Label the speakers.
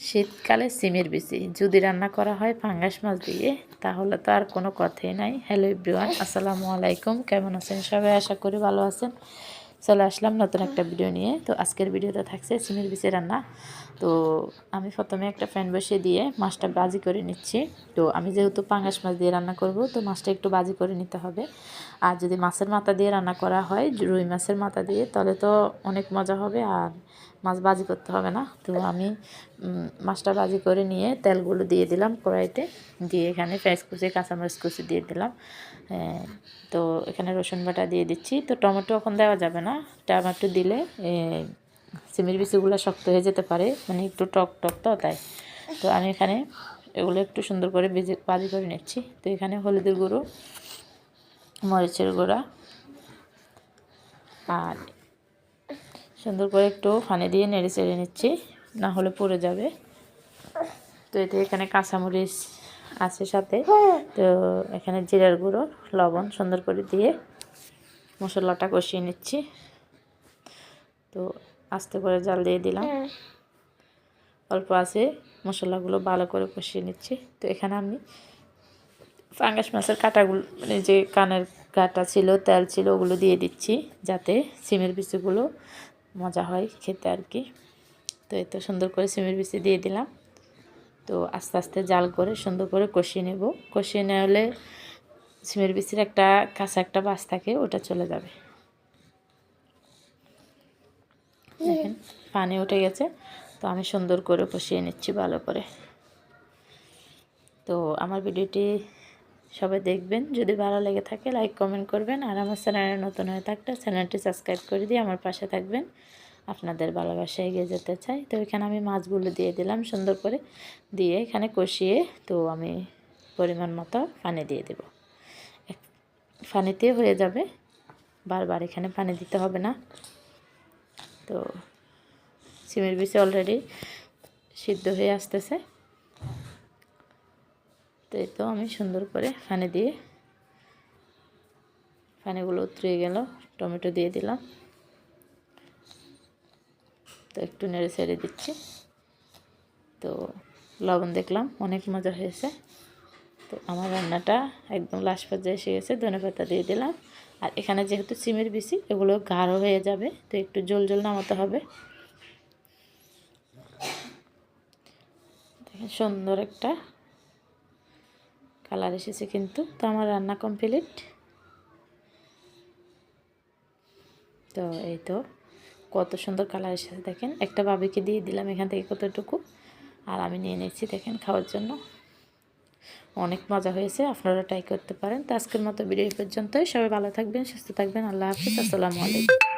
Speaker 1: শীতকালে সিমের বেশি যদি রান্না করা হয় ফাঙ্গাস মাছ দিয়ে, তাহলে তো আর কোনো কথাই নাই। হ্যালো এভরিওয়ান আসসালামু আলাইকুম। কেমন আছেন? সবাই আশা করি ভালো আছেন। চলে আসলাম নতুন একটা ভিডিও নিয়ে। তো আজকের ভিডিওটা থাকছে সিমের বিচি রান্না। তো আমি প্রথমে একটা ফ্যান বসিয়ে দিয়ে মাছটা বাজি করে নিচ্ছি। তো আমি যেহেতু পাঙ্গাস মাছ দিয়ে রান্না করব, তো মাছটা একটু বাজি করে নিতে হবে। আর যদি মাছের মাথা দিয়ে রান্না করা হয়, রুই মাছের মাথা দিয়ে, তাহলে তো অনেক মজা হবে আর মাছ বাজি করতে হবে না। তো আমি মাছটা বাজি করে নিয়ে তেলগুলো দিয়ে দিলাম কড়াইতে। দিয়ে এখানে পেঁয়াজ কুচি, কাঁচামরিচ কুচি দিয়ে দিলাম। তো এখানে রসুন বাটা দিয়ে দিচ্ছি। তো টমেটো এখন দেওয়া যাবে না। টমেটো দিলে সিমের বিচিগুলো শক্ত হয়ে যেতে পারে মানে একটু টক টক তো, তাই। তো আমি এখানে এগুলো একটু সুন্দর করে ভেজে বাজি করে নিচ্ছি। তো এখানে হলুদের গুঁড়ো, মরিচের গুঁড়া, আর সুন্দর করে একটু ফানে দিয়ে নেড়ে চেড়ে নিচ্ছি, না হলে পড়ে যাবে। তো এতে এখানে কাঁচামরিচ আছে সাথে, তো এখানে জিরার গুঁড়ো, লবণ সুন্দর করে দিয়ে মশলাটা কষিয়ে নিচ্ছি। তো আস্তে করে জাল দিয়ে দিলাম। অল্প আছে মশলাগুলো ভালো করে কষিয়ে নিচ্ছি। তো এখানে আমি ফাঙ্গাস মাছের কাটাগুলো মানে যে কানের কাটা ছিল তেল ছিল ওগুলো দিয়ে দিচ্ছি যাতে সিমের বিচিগুলো মজা হয় খেতে আর কি। তো এই তো সুন্দর করে সিমের বিচি দিয়ে দিলাম। তো আস্তে আস্তে জাল করে সুন্দর করে কষিয়ে নেব। কষিয়ে নেওয়ালে সিমের বিচির একটা কাঁচা একটা বাস থাকে, ওটা চলে যাবে। দেখেন, পানি উঠে গেছে, তো আমি সুন্দর করে কষিয়ে নিচ্ছি ভালো করে। তো আমার ভিডিওটি সবাই দেখবেন, যদি ভালো লেগে থাকে লাইক, কমেন্ট করবেন, আর আমার চ্যানেলে নতুন হয়ে থাকলে চ্যানেলটি সাবস্ক্রাইব করে দিয়ে আমার পাশে থাকবেন। আপনাদের ভালোবাসা এগিয়ে যেতে চাই। তো এখানে আমি মাছগুলো দিয়ে দিলাম সুন্দর করে, দিয়ে এখানে কষিয়ে, তো আমি পরিমাণ মতো পানি দিয়ে দেব। পানিতে হয়ে যাবে। বারবার এখানে পানি দিতে হবে না। তো সিমের বিচি অলরেডি সিদ্ধ হয়ে আসতেছে। তো এই তো আমি সুন্দর করে পানি দিয়ে পানিগুলো উতরে গেল। টমেটো দিয়ে দিলাম। তো একটু নেড়ে ছেড়ে দিচ্ছি। তো লবণ দেখলাম, অনেক মজা হয়েছে। তো আমার রান্নাটা একদম লাস্ট পর্যায়ে এসে গেছে, ধনে পাতা দিয়ে দিলাম। আর এখানে যেহেতু সিমের বিচি, এগুলো গাঢ় হয়ে যাবে, তো একটু জল জল নামাতে হবে। দেখেন সুন্দর একটা কালার এসেছে কিন্তু, তো আমার রান্না কমপ্লিট। তো এই তো, কত সুন্দর কালার এসেছে, দেখেন। একটা বাবিকে দিয়ে দিলাম এখান থেকে কতটুকু, আর আমি নিয়ে নিচ্ছি, দেখেন, খাওয়ার জন্য। অনেক মজা হয়েছে আপনারা ট্রাই করতে পারেন। তো আজকের মতো ভিডিও পর্যন্তই। সবাই ভালো থাকবেন, সুস্থ থাকবেন। আল্লাহ হাফিজ, আসসালামু আলাইকুম।